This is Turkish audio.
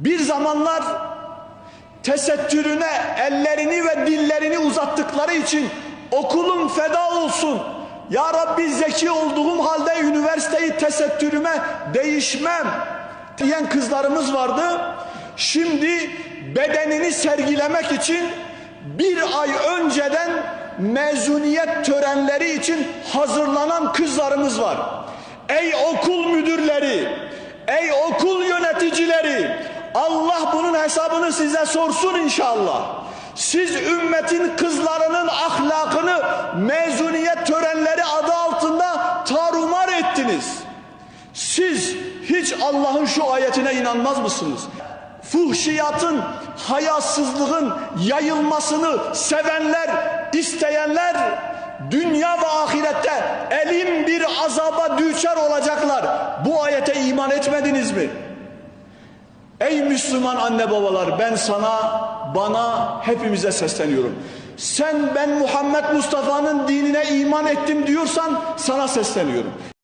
Bir zamanlar tesettürüne ellerini ve dillerini uzattıkları için okulum feda olsun. Ya Rabbi zeki olduğum halde üniversiteyi tesettürüme değişmem diyen kızlarımız vardı. Şimdi bedenini sergilemek için bir ay önceden mezuniyet törenleri için hazırlanan kızlarımız var. Ey okul müdürleri, ey okul yöneticileri, Allah bunun hesabını size sorsun inşallah. Siz ümmetin kızlarının ahlakını mezuniyet törenleri adı altında tarumar ettiniz. Siz hiç Allah'ın şu ayetine inanmaz mısınız? Fuhşiyatın, hayasızlığın yayılmasını sevenler, isteyenler dünya ve ahirette elim bir azaba düçar olacaklar. Bu ayete iman etmediniz mi? Ey Müslüman anne babalar ben sana, bana, hepimize sesleniyorum. Sen ben Muhammed Mustafa'nın dinine iman ettim diyorsan sana sesleniyorum.